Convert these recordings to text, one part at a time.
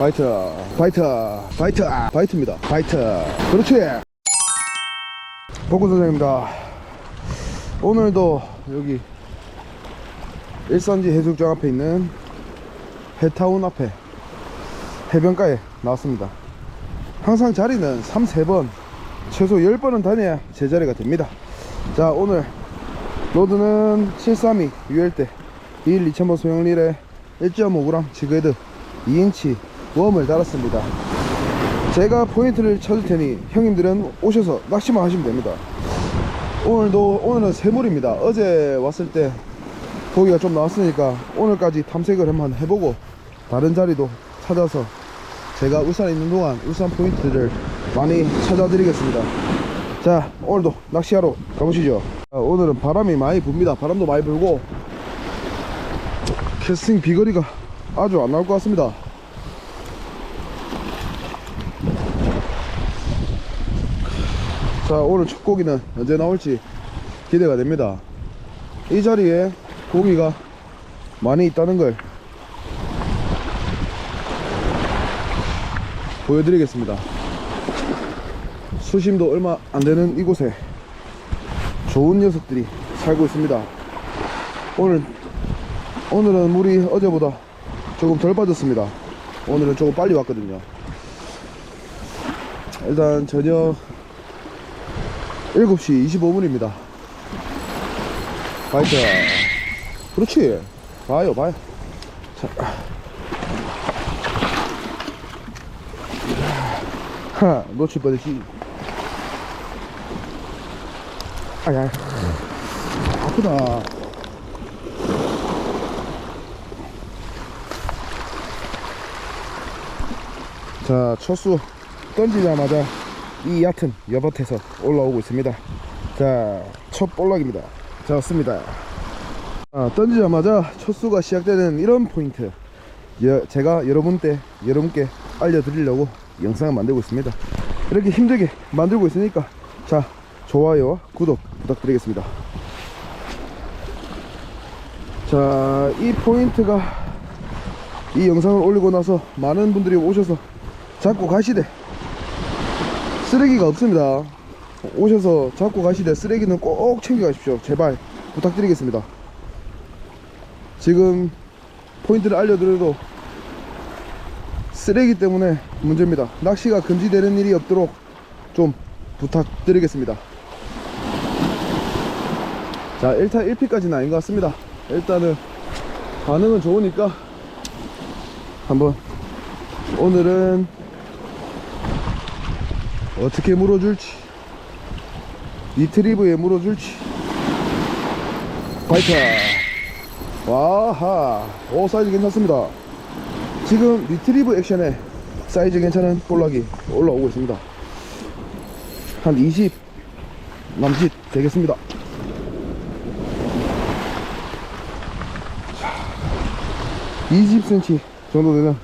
파이트 파이트 파이트 파이트입니다. 파이트 그렇지. 복구 선생입니다. 오늘도 여기 일산지 해수욕장 앞에 있는 해타운 앞에 해변가에 나왔습니다. 항상 자리는 3, 3번 최소 10번은 다녀야 제자리가 됩니다. 자 오늘 로드는 732 UL대 2일 2000번 소형 릴에 1.5g 지그헤드 2인치 웜을 달았습니다. 제가 포인트를 쳐줄 테니 형님들은 오셔서 낚시만 하시면 됩니다. 오늘도 오늘은 새물입니다. 어제 왔을 때 고기가 좀 나왔으니까 오늘까지 탐색을 한번 해보고 다른 자리도 찾아서 제가 울산에 있는 동안 울산 포인트를 많이 찾아드리겠습니다. 자 오늘도 낚시하러 가보시죠. 자, 오늘은 바람이 많이 붑니다. 바람도 많이 불고 캐스팅 비거리가 아주 안 나올 것 같습니다 자 오늘 첫 고기는 언제 나올지 기대가 됩니다. 이 자리에 고기가 많이 있다는 걸 보여드리겠습니다. 수심도 얼마 안 되는 이곳에 좋은 녀석들이 살고 있습니다. 오늘 오늘은 물이 어제보다 조금 덜 빠졌습니다. 오늘은 조금 빨리 왔거든요. 일단 저녁 7시 25분입니다. 바이트 그렇지. 봐요 봐요. 자. 하 놓칠 뻔했지. 아야 아프다. 자 첫수 던지자마자 이 얕은 여밭에서 올라오고 있습니다. 자 첫 볼락입니다. 좋습니다. 아, 던지자마자 첫 수가 시작되는 이런 포인트. 여- 제가 여러분께 여러분께 알려드리려고 영상을 만들고 있습니다. 이렇게 힘들게 만들고 있으니까 자 좋아요와 구독 부탁드리겠습니다. 자 이 포인트가 이 영상을 올리고 나서 많은 분들이 오셔서 잡고 가시되 쓰레기가 없습니다. 오셔서 잡고 가시되 쓰레기는 꼭 챙겨 가십시오. 제발 부탁드리겠습니다. 지금 포인트를 알려드려도 쓰레기 때문에 문제입니다. 낚시가 금지되는 일이 없도록 좀 부탁드리겠습니다. 자 1타 1피까지는 아닌 것 같습니다. 일단은 반응은 좋으니까 한번 오늘은 어떻게 물어줄지. 리트리브에 물어줄지. 파이터. 와하 오 사이즈 괜찮습니다. 지금 리트리브 액션에 사이즈 괜찮은 볼락이 올라오고 있습니다. 한 20 남짓 되겠습니다. 20cm 정도 되는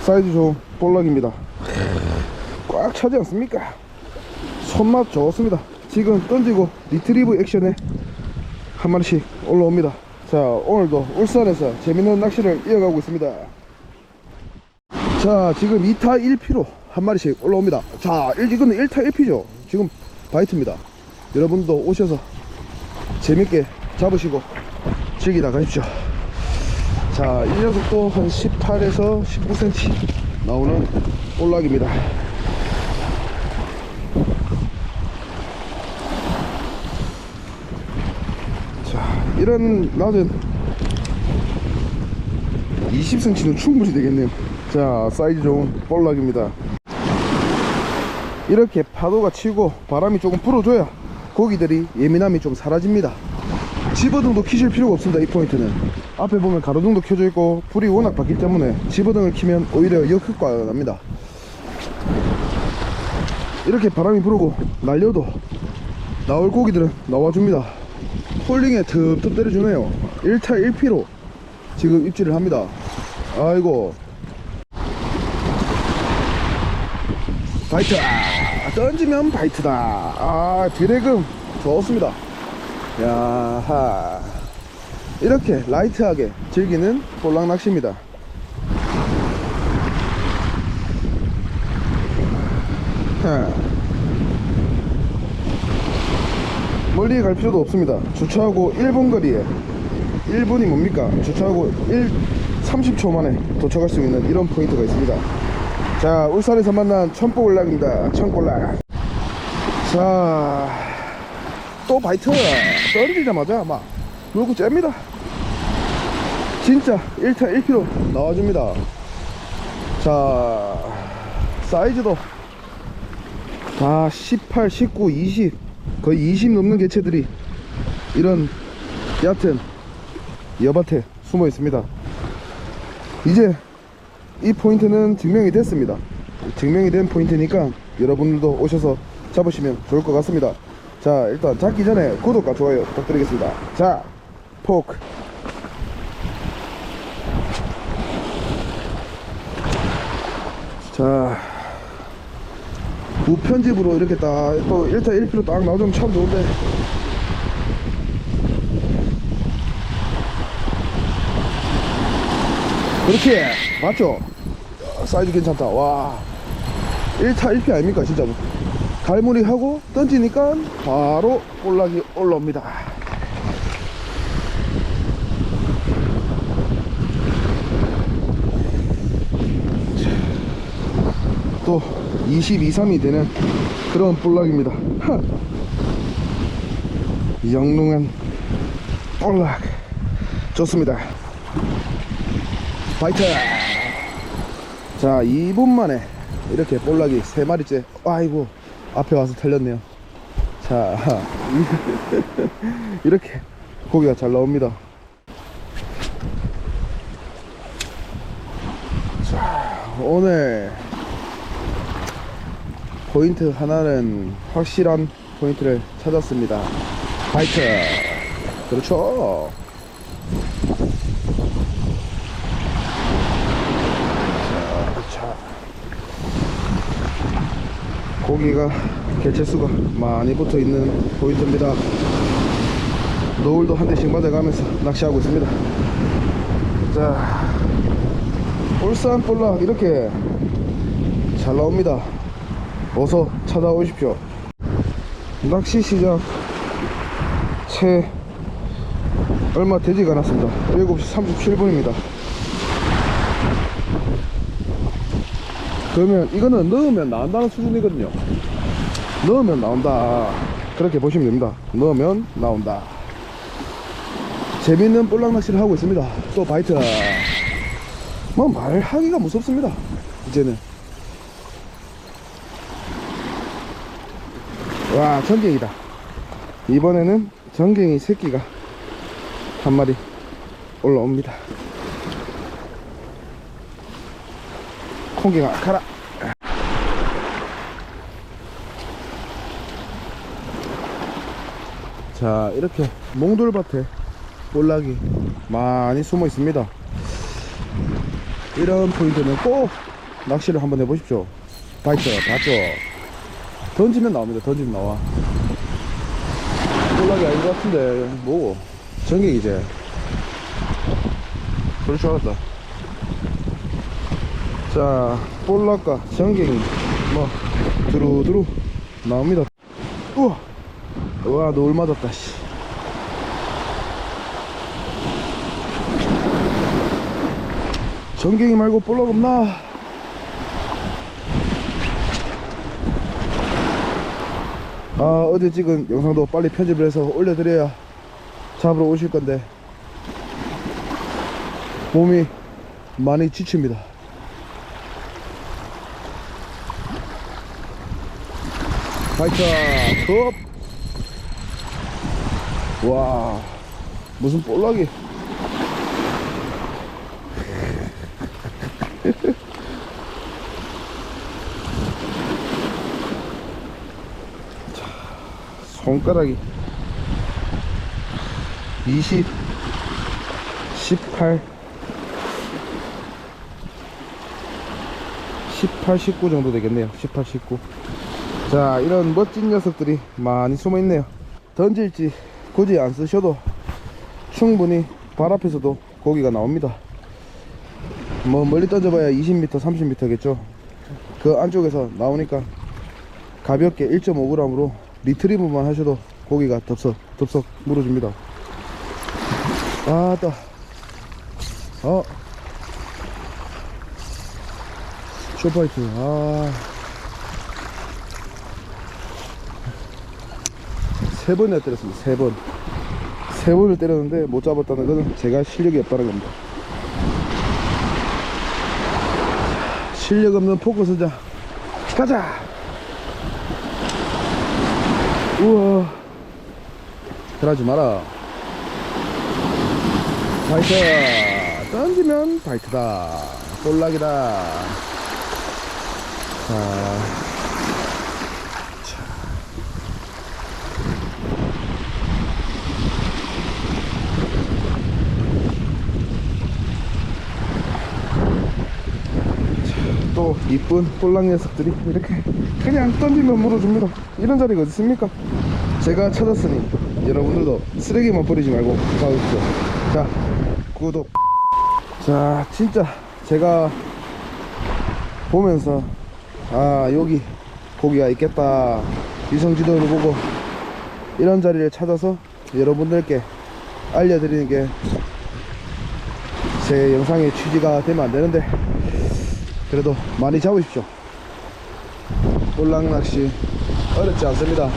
사이즈 좋은 볼락입니다 꽉 차지 않습니까? 손맛 좋습니다. 지금 던지고 리트리브 액션에 한 마리씩 올라옵니다. 자 오늘도 울산에서 재밌는 낚시를 이어가고 있습니다. 자 지금 2타 1피로 한 마리씩 올라옵니다. 자 일- 이거는 1타 1피죠? 지금 바이트입니다. 여러분도 오셔서 재밌게 잡으시고 즐기다 가십시오. 자, 이 녀석도 한 18에서 19cm 나오는 볼락입니다. 이런 낮은 20cm는 충분히 되겠네요. 자, 사이즈 좋은 볼락입니다. 이렇게 파도가 치고 바람이 조금 불어줘야 고기들이 예민함이 좀 사라집니다. 집어등도 키실 필요가 없습니다 이 포인트는 앞에 보면 가로등도 켜져 있고 불이 워낙 밝기 때문에 집어등을 키면 오히려 역효과가 납니다 이렇게 바람이 불고 날려도 나올 고기들은 나와줍니다 홀링에 톱톱 때려주네요. 1차 1피로 지금 입질을 합니다. 아이고. 바이트. 아, 던지면 바이트다. 아 드래금 좋습니다. 야하. 이렇게 라이트하게 즐기는 볼락 낚시입니다. 하. 멀리 갈 필요도 없습니다. 주차하고 1분 거리에 1분이 뭡니까? 주차하고 1, 30초 만에 도착할 수 있는 이런 포인트가 있습니다. 자, 울산에서 만난 천보올락입니다. 천볼락. 자, 또 바이트. 떨어지자마자 막 물고 잽니다. 진짜 1타 1kg 나와줍니다. 자, 사이즈도 다 18, 19, 20 거의 20 넘는 개체들이 이런 얕은 여밭에 숨어 있습니다. 이제 이 포인트는 증명이 됐습니다. 증명이 된 포인트니까 여러분들도 오셔서 잡으시면 좋을 것 같습니다. 자, 일단 잡기 전에 구독과 좋아요 부탁드리겠습니다. 자, 포크. 자, 무편집으로 이렇게 딱 또 1타 1피로 딱 나오면 참 좋은데. 그렇게 맞죠? 사이즈 괜찮다. 와. 1타 1피 아닙니까 진짜로? 갈무리 하고 던지니까 바로 볼락이 올라옵니다. 또 22, 3이 되는 그런 볼락입니다. 하! 영롱한 볼락 좋습니다. 파이터! 자, 2분 만에 이렇게 볼락이 3마리째 아이고 앞에 와서 털렸네요. 자, 이렇게 고기가 잘 나옵니다. 자, 오늘 포인트 하나는 확실한 포인트를 찾았습니다. 파이트. 그렇죠. 자, 자. 고기가 개체수가 많이 붙어 있는 포인트입니다. 노을도 한 대씩 맞아가면서 낚시하고 있습니다. 자, 울산 볼락 이렇게 잘 나옵니다. 어서 찾아오십시오. 낚시 시작 채 얼마 되지가 않았습니다. 7시 37분입니다. 그러면 이거는 넣으면 나온다는 수준이거든요. 넣으면 나온다. 그렇게 보시면 됩니다. 넣으면 나온다. 재밌는 볼락 낚시를 하고 있습니다. 또 바이트. 뭐 말하기가 무섭습니다. 이제는. 와 전갱이다. 이번에는 전갱이 새끼가 한 마리 올라옵니다. 콩갱아 가라! 자 이렇게 몽돌밭에 볼락이 많이 숨어 있습니다. 이런 포인트는 꼭 낚시를 한번 해보십시오. 바이트 봤죠 던지면 나옵니다. 던지면 나와. 볼락이 아닌 것 같은데, 뭐고? 전갱이제. 그럴 줄 알았다. 자, 볼락과 전갱이, 뭐, 두루두루 나옵니다. 우와! 우와, 노을 맞았다, 씨. 전갱이 말고 볼락 없나? 아 어제 찍은 영상도 빨리 편집을 해서 올려드려야 잡으러 오실 건데. 몸이 많이 지칩니다. 파이터 컵와 무슨 볼락이 손가락이 20 18 18, 19 정도 되겠네요. 18, 19자 이런 멋진 녀석들이 많이 숨어 있네요. 던질지 굳이 안 쓰셔도 충분히 발 앞에서도 고기가 나옵니다. 뭐 멀리 던져봐야 20m 30m 겠죠? 그 안쪽에서 나오니까 가볍게 1.5g으로 리트리브만 하셔도 고기가 덥석 덥석 물어줍니다 아따 어 쇼파이트 아. 세 번이나 때렸습니다. 세 번. 세 번을 때렸는데 못 잡았다는 것은 제가 실력이 없다는 겁니다. 실력 없는 포커 선자 가자. 우와. 그러지 마라. 바이트 던지면 바이트다. 볼락이다. 자. 또 이쁜 홀랑 녀석들이 이렇게 그냥 던지면 물어줍니다. 이런 자리가 어디 있습니까? 제가 찾았으니 여러분들도 쓰레기만 버리지 말고 가보십시오. 자 구독. 자 진짜 제가 보면서 아 여기 고기가 있겠다. 위성지도를 보고 이런 자리를 찾아서 여러분들께 알려드리는 게 제 영상의 취지가 되면 안 되는데 그래도 많이 잡으십시오. 볼락 낚시 어렵지 않습니다.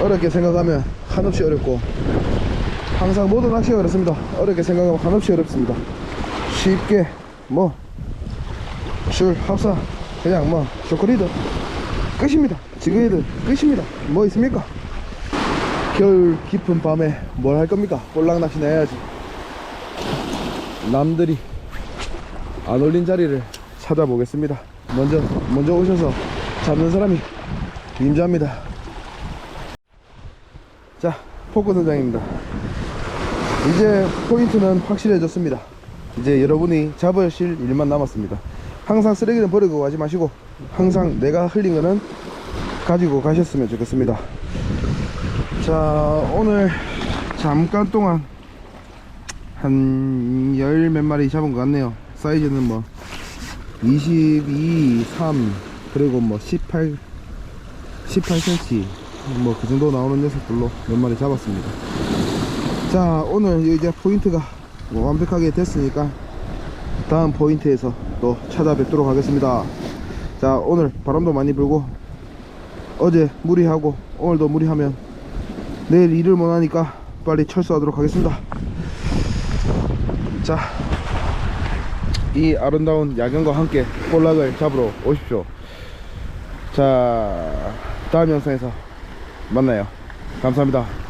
어렵게 생각하면 한없이 어렵고 항상 모든 낚시가 어렵습니다. 어렵게 생각하면 한없이 어렵습니다. 쉽게 뭐 줄, 합사 그냥 뭐 쇼크리드 끝입니다. 지그헤드 끝입니다. 뭐 있습니까? 겨울 깊은 밤에 뭘 할 겁니까? 볼락 낚시나 해야지. 남들이 안 올린 자리를 찾아보겠습니다. 먼저 먼저 오셔서 잡는 사람이 임자입니다. 자, 포크 선장입니다. 이제 포인트는 확실해졌습니다. 이제 여러분이 잡으실 일만 남았습니다. 항상 쓰레기는 버리고 가지 마시고 항상 내가 흘린 거는 가지고 가셨으면 좋겠습니다. 자, 오늘 잠깐 동안 한 열 몇 마리 잡은 것 같네요. 사이즈는 뭐 22, 3 그리고 뭐 18, 18cm 뭐 그 정도 나오는 녀석들로 몇 마리 잡았습니다. 자 오늘 이제 포인트가 뭐 완벽하게 됐으니까 다음 포인트에서 또 찾아뵙도록 하겠습니다. 자 오늘 바람도 많이 불고 어제 무리하고 오늘도 무리하면 내일 일을 못하니까 빨리 철수하도록 하겠습니다. 자, 이 아름다운 야경과 함께 볼락을 잡으러 오십시오. 자, 다음 영상에서 만나요. 감사합니다.